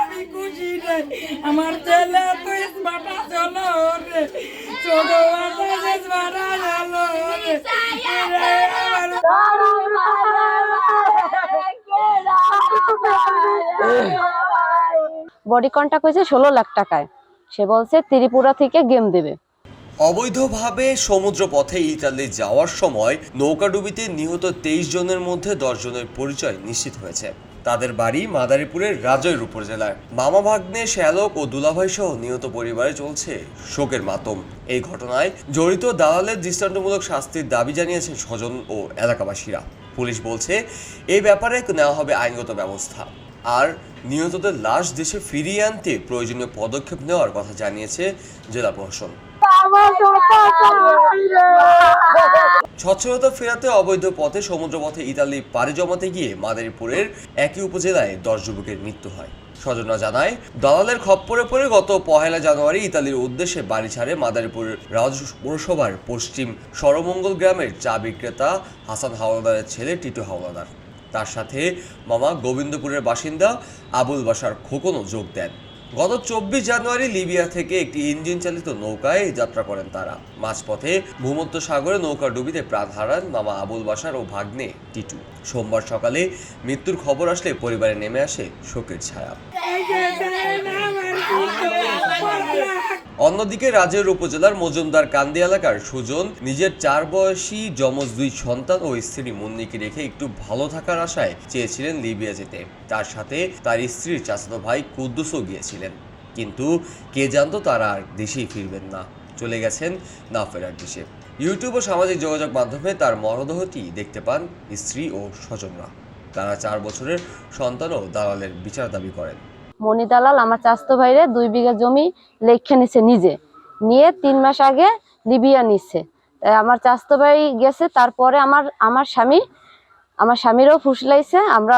আমি খুশি রে। আমার ছেলে তো স্মার্ট চলো রে। ছোট চলো বডি কন্ট্যাক্ট হয়েছে ষোলো লাখ টাকায়। সে বলছে ত্রিপুরা থেকে গেম দেবে। অবৈধভাবে সমুদ্র পথে ইতালি যাওয়ার সময় নৌকাডুবিতে নিহত তেইশ জনের মধ্যে দশ জনের পরিচয় নিশ্চিত হয়েছে। তাদের বাড়ি মাদারীপুরের রাজৈর উপজেলায় মামা ভাগ্নে, শ্যালক ও দুলাভাই সহ নিহত পরিবারে চলছে শোকের মাতম। এই ঘটনায় জড়িত দালালের দৃষ্টান্তমূলক শাস্তির দাবি জানিয়েছেন স্বজন ও এলাকাবাসীরা। পুলিশ বলছে এই ব্যাপারে নেওয়া হবে আইনগত ব্যবস্থা। আর নিহতদের লাশ দেশে ফিরিয়ে আনতে প্রয়োজনীয় পদক্ষেপ নেওয়ার কথা জানিয়েছে জেলা প্রশাসন। স্বচ্ছলতা ফেরাতে অবৈধ পথে সমুদ্রপথে ইতালি পাড়ি জমাতে গিয়ে মাদারীপুরের একই উপজেলায় দশ যুবকের মৃত্যু হয়। স্বজনরা জানায়, দালালের খপ্পরে পড়ে গত পহেলা জানুয়ারি ইতালির উদ্দেশ্যে বাড়ি ছাড়ে মাদারীপুর রাজ পৌরসভার পশ্চিম সরমঙ্গল গ্রামের চা বিক্রেতা হাসান হাওলাদারের ছেলে টিটু হাওলাদার। তার সাথে মামা গোবিন্দপুরের বাসিন্দা আবুল বাসার খোকনও যোগ দেন। গত চব্বিশ জানুয়ারি লিবিয়া থেকে একটি ইঞ্জিন চালিত নৌকায় যাত্রা করেন তারা মাঝপথে ভূমধ্য সাগরে নৌকা ডুবিতে প্রাণ হারান মামা আবুল বাসার ও ভাগ্নে টিটু সোমবার সকালে মৃত্যুর খবর আসলে পরিবারে নেমে আসে শোকের ছায়া অন্যদিকে রাজের উপজেলার মজুমদার কান্দি এলাকার সুজন নিজের চার বয়সী যমজ দুই সন্তান ও স্ত্রী মুন্নিকে রেখে একটু ভালো থাকার আশায় চেয়েছিলেন লিবিয়া যেতে। তার সাথে তার স্ত্রীর চাচাতো ভাই কুদ্দুসও গিয়েছিলেন। কিন্তু কে জানতো তারা আর দেশেই ফিরবেন না। চলে গেছেন না ফেরার দেশে ইউটিউব ও সামাজিক যোগাযোগ মাধ্যমে তার মরদেহটি দেখতে পান স্ত্রী ও স্বজনরা। তারা চার বছরের সন্তানও দালালের বিচার দাবি করেন। মনি দালাল, আমার চাস্তো ভাইরে দুই বিঘা জমি লেখা নিছে নিজে। নিয়ে তিন মাস আগে লিবিয়া তাই আমার চাস্তো ভাই গেছে, তারপরে আমার আমার স্বামী, আমার স্বামীরও ফুসলাইছে আমরা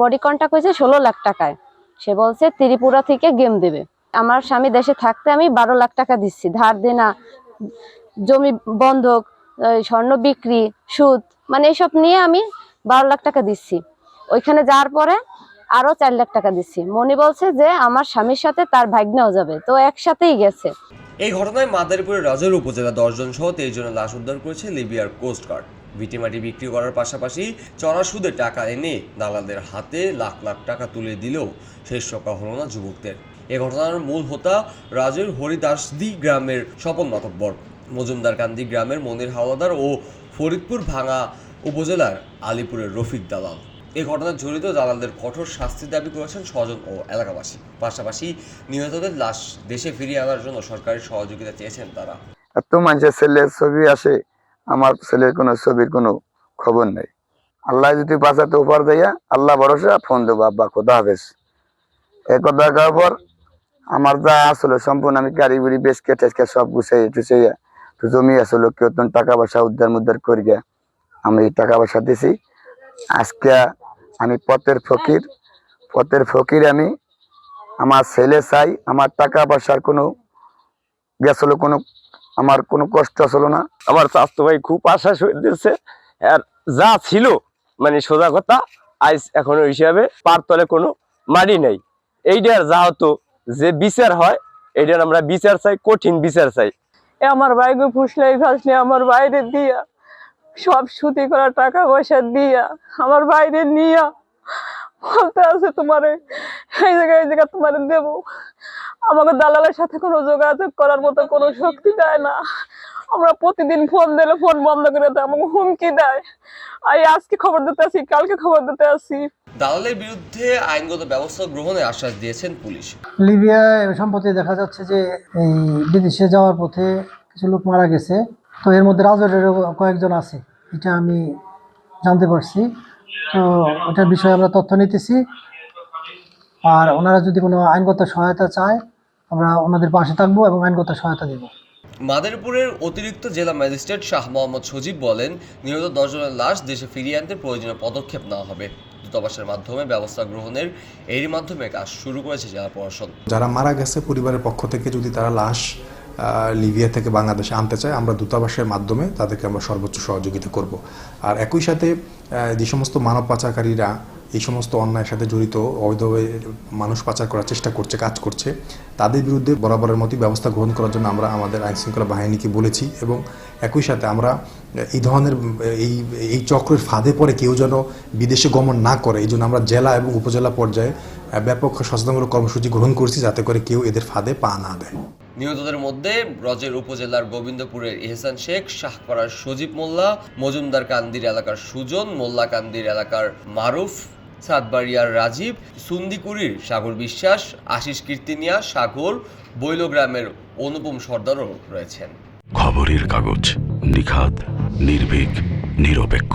বডি কন্ট্যাক্ট হয়েছে ষোলো লাখ টাকায়। সে বলছে, ত্রিপুরা থেকে গেম দেবে। আমার স্বামী দেশে থাকতে আমি বারো লাখ টাকা দিচ্ছি। ধার দেনা, জমি বন্ধক স্বর্ণ বিক্রি, সুদ মানে এইসব নিয়ে আমি বারো লাখ টাকা দিচ্ছি। ওইখানে যাওয়ার পরে আরও চার লাখ টাকা দিচ্ছি। মনি বলছে যে আমার স্বামীর সাথে তার ভাগ্নেও যাবে, তো একসাথেই গেছে। এই ঘটনায় মাদারীপুরের রাজৈর উপজেলা দশজন সহ তেইশ জনের লাশ উদ্ধার করেছে লিবিয়ার কোস্ট গার্ড। ভিটিমাটি বিক্রি করার পাশাপাশি চড়া সুদে টাকা এনে দালালদের হাতে লাখ লাখ টাকা তুলে দিলেও শেষ রক্ষা হলো না যুবকদের। এ ঘটনার মূল হোতা রাজৈর হরিদাসদি গ্রামের স্বপন মাতব্বর মজুমদারকান্দি গ্রামের মনির হাওলাদার ও ফরিদপুর ভাঙা উপজেলার আলিপুরের রফিক দালাল। এই ঘটনায় জড়িত দালালদের কঠোর শাস্তির দাবি করেছেন স্বজন ও এলাকাবাসী। পাশাপাশি নিহতদের লাশ দেশে ফিরিয়ে আনার জন্য সরকারের সহযোগিতা চেয়েছেন তারা। এত মানুষের ছেলের ছবি আসে, আমার ছেলের কোনো ছবির কোনো খবর নেই। আল্লাহ যদি বাঁচাতে উপহার দেয়া, আল্লাহ ভরসা, ফোন দেবো, আব্বা, খোদা হাফেজ। এ কথা দেওয়ার পর আমার যা আসলে সম্পূর্ণ আমি গাড়ি বুড়ি বেশ কেটে সব গুছাই টুসাইয়া তো জমি আসলে, কেউ টাকা পয়সা উদ্ধার মুদ্ধার করি গিয়া আমি টাকা পয়সা দিছি। আজকে আমি পথের ফকির পথের ফকির আমি। আমার ছেলে চাই আমার টাকা পয়সার কোনো গেছিল কোনো আমার কোনো কষ্ট ছিল না। আমার স্বাস্থ্য ভাই খুব আশা দিচ্ছে। আর যা ছিল মানে সোজা কথা আইস এখন হিসাবে পারতলে কোনো মারি নেই। এইটার যা হতো যে বিচার হয় এইটার আমরা বিচার চাই কঠিন বিচার চাই। এ আমার ভাইকে ফুসলাই ফাসলে আমার বাইরে দিয়া। সব সুতি করা টাকা পয়সা দিয়া আমার বাইরে নিয়া বলতে আছে তোমারে এই জায়গায় এই জায়গা তোমারে দেবো। আমাকে দালালের সাথে কোনো যোগাযোগ করার মতো কোনো শক্তি দেয় না। আমরা প্রতিদিন ফোন দিলে ফোন বন্ধ করে দেয় আমাকে হুমকি দেয়। এই আজকে খবর দিতে আসি কালকে খবর দিতে আসি। দালালের বিরুদ্ধে আইনগত ব্যবস্থা গ্রহণের আশ্বাস দিয়েছেন পুলিশ। লিবিয়ায় সম্প্রতি দেখা যাচ্ছে যে এই বিদেশে যাওয়ার পথে কিছু লোক মারা গেছে। তো এর মধ্যে রাজরেরও কয়েকজন আছে। এটা আমি জানতে পারছি। তো ওটার বিষয়ে আমরা তথ্য নিতেছি। আর ওনারা যদি কোনো আইনগত সহায়তা চায় আমরা ওনাদের পাশে থাকব এবং আইনগত সহায়তা দেব। মাদারীপুরের অতিরিক্ত জেলা ম্যাজিস্ট্রেট শাহ মোহাম্মদ সজীব বলেন নিহত দশজনের লাশ দেশে ফিরিয়ে আনতে প্রয়োজনীয় পদক্ষেপ নেওয়া হবে। দূতাবাসের মাধ্যমে ব্যবস্থা গ্রহণের এরই মাধ্যমে কাজ শুরু করেছে জেলা প্রশাসন। যারা মারা গেছে পরিবারের পক্ষ থেকে যদি তারা লাশ লিবিয়া থেকে বাংলাদেশে আনতে চায়, আমরা দূতাবাসের মাধ্যমে তাদেরকে আমরা সর্বোচ্চ সহযোগিতা করব। আর একই সাথে যে সমস্ত মানব পাচারকারীরা এই সমস্ত অন্যায়ের সাথে জড়িত, অবৈধভাবে মানুষ পাচার করার চেষ্টা করছে, কাজ করছে, তাদের বিরুদ্ধে বরাবরের মতোই ব্যবস্থা গ্রহণ করার জন্য আমরা আমাদের আইন শৃঙ্খলা বাহিনীকে বলেছি এবং একই সাথে আমরা এই ধরনের এই এই চক্রের ফাঁদে পড়ে কেউ যেন বিদেশে গমন না করে, এই জন্য আমরা জেলা এবং উপজেলা পর্যায়ে ব্যাপক সচেতনমূলক কর্মসূচি গ্রহণ করছি যাতে করে কেউ এদের ফাঁদে পা না দেয়। নিহতদের মধ্যে ব্রজের উপজেলার গোবিন্দপুরের এহসান শেখ শাহপাড়ার সজীব মোল্লা, মজুমদার কান্দির এলাকার সুজন, মোল্লা কান্দির এলাকার মারুফ, সাতবাড়িয়ার রাজীব সুন্দিকুড়ির সাগর বিশ্বাস, আশিস কীর্তিনিয়া, সাগর, বৈলগ্রামের অনুপম সর্দারও রয়েছেন। খবরের কাগজ নিখাত নির্ভীক, নিরপেক্ষ।